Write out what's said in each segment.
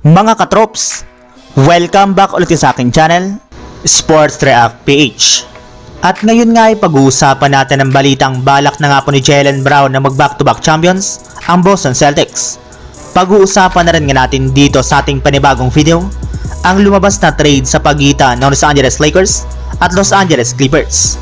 Mga katrops, welcome back ulit sa aking channel, Sports React PH. At ngayon nga ay pag-uusapan natin ang balitang balak na nga po ni Jalen Brown na mag back-to-back champions, ang Boston Celtics. Pag-uusapan na rin nga natin dito sa ating panibagong video, ang lumabas na trade sa pagitan ng Los Angeles Lakers at Los Angeles Clippers.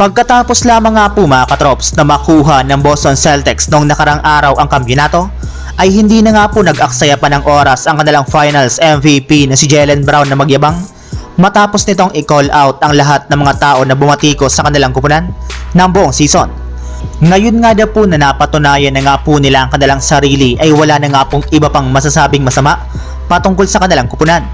Pagkatapos lamang nga po mga katrops na makuha ng Boston Celtics noong nakarang araw ang kampiyonato, ay hindi na nga po nag-aksaya pa ng oras ang kanilang finals MVP na si Jalen Brown na magyabang matapos nitong i-call out ang lahat ng mga tao na bumatikos sa kanilang kupunan ng buong season. Ngayon nga daw po na napatunayan na nga po nila ang kanilang sarili ay wala na nga pong iba pang masasabing masama patungkol sa kanilang kupunan.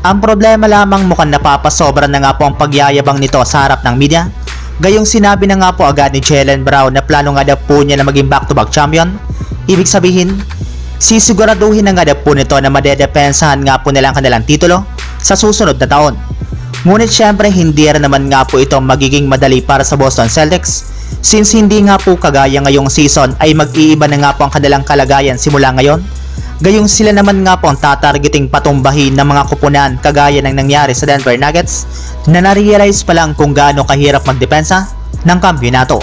Ang problema lamang mukhang napapasobra na nga po ang pagyayabang nito sa harap ng media Gayong sinabi na nga po agad ni Jalen Brown na plano nga daw po niya na maging back-to-back champion. Ibig sabihin, sisiguraduhin na nga daw po nito na madedepensahan nga po nila ang kanilang titulo sa susunod na taon. Ngunit syempre hindi rin naman nga po ito magiging madali para sa Boston Celtics since hindi nga po kagaya ngayong season ay mag-iiba na nga po ang kanilang kalagayan simula ngayon. Gayong sila naman nga po ang tatargeting patumbahin ng mga kupunan kagaya ng nangyari sa Denver Nuggets na narealize pa lang kung gaano kahirap magdepensa ng kampyonato.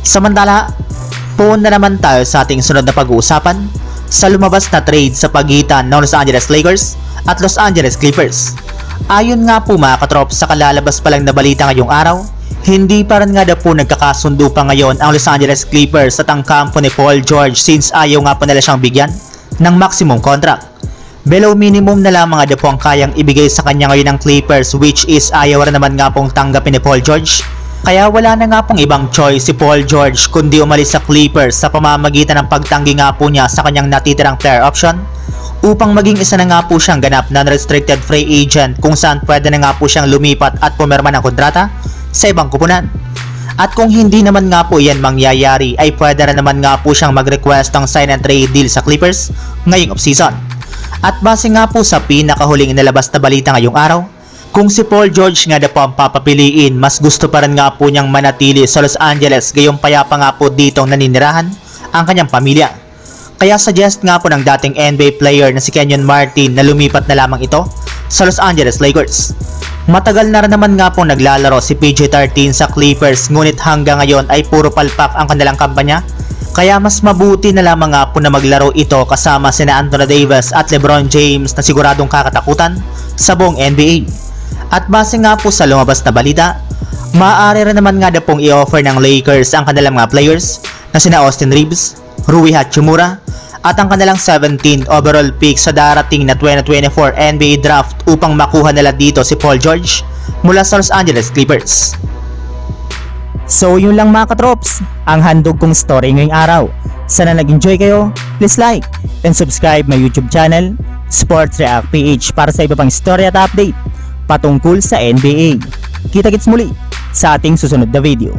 Samantala, puun na naman tayo sa ating sunod na pag-uusapan sa lumabas na trade sa pagitan ng Los Angeles Lakers at Los Angeles Clippers. Ayon nga po mga katrop sa kalalabas pa lang na balita ngayong araw, hindi pa rin nga daw po nagkakasundo pa ngayon ang Los Angeles Clippers at ang kampo ni Paul George since ayaw nga po nila siyang bigyan ng maximum contract. Below minimum na lamang nga daw po ang kayang ibigay sa kanya ngayon ng Clippers which is ayaw rin naman nga pong tanggapin ni Paul George. Kaya wala na nga pong ibang choice si Paul George kundi umalis sa Clippers sa pamamagitan ng pagtanggi nga po niya sa kanyang natitirang player option upang maging isa na nga po siyang ganap na unrestricted free agent kung saan pwede na nga po siyang lumipat at pumirma ng kontrata sa ibang kupunan. At kung hindi naman nga po yan mangyayari ay pwede rin naman nga po siyang mag-request ng sign and trade deal sa Clippers ngayong offseason. At base nga po sa pinakahuling inilabas na balita ngayong araw, kung si Paul George nga na po ang papapiliin, mas gusto pa rin nga po niyang manatili sa Los Angeles gayong payapa nga po ditong naninirahan ang kanyang pamilya. Kaya suggest nga po ng dating NBA player na si Kenyon Martin na lumipat na lamang ito sa Los Angeles Lakers. Matagal na rin naman nga po naglalaro si PG-13 sa Clippers ngunit hanggang ngayon ay puro palpak ang kanilang kampanya kaya mas mabuti na lamang nga po na maglaro ito kasama sina Anthony Davis at LeBron James na siguradong kakatakutan sa buong NBA. At base nga po sa lumabas na balita, maaari rin naman nga na pong i-offer ng Lakers ang kanilang mga players na sina Austin Reeves, Rui Hachimura, at ang kanilang 17 overall pick sa darating na 2024 NBA Draft upang makuha nila dito si Paul George mula sa Los Angeles Clippers. So yun lang mga katrops, ang handog kong story ngayong araw. Sana nag-enjoy kayo, please like and subscribe my YouTube channel, Sports React PH para sa iba pang story at update patungkol sa NBA. Kita-kits muli sa ating susunod na video.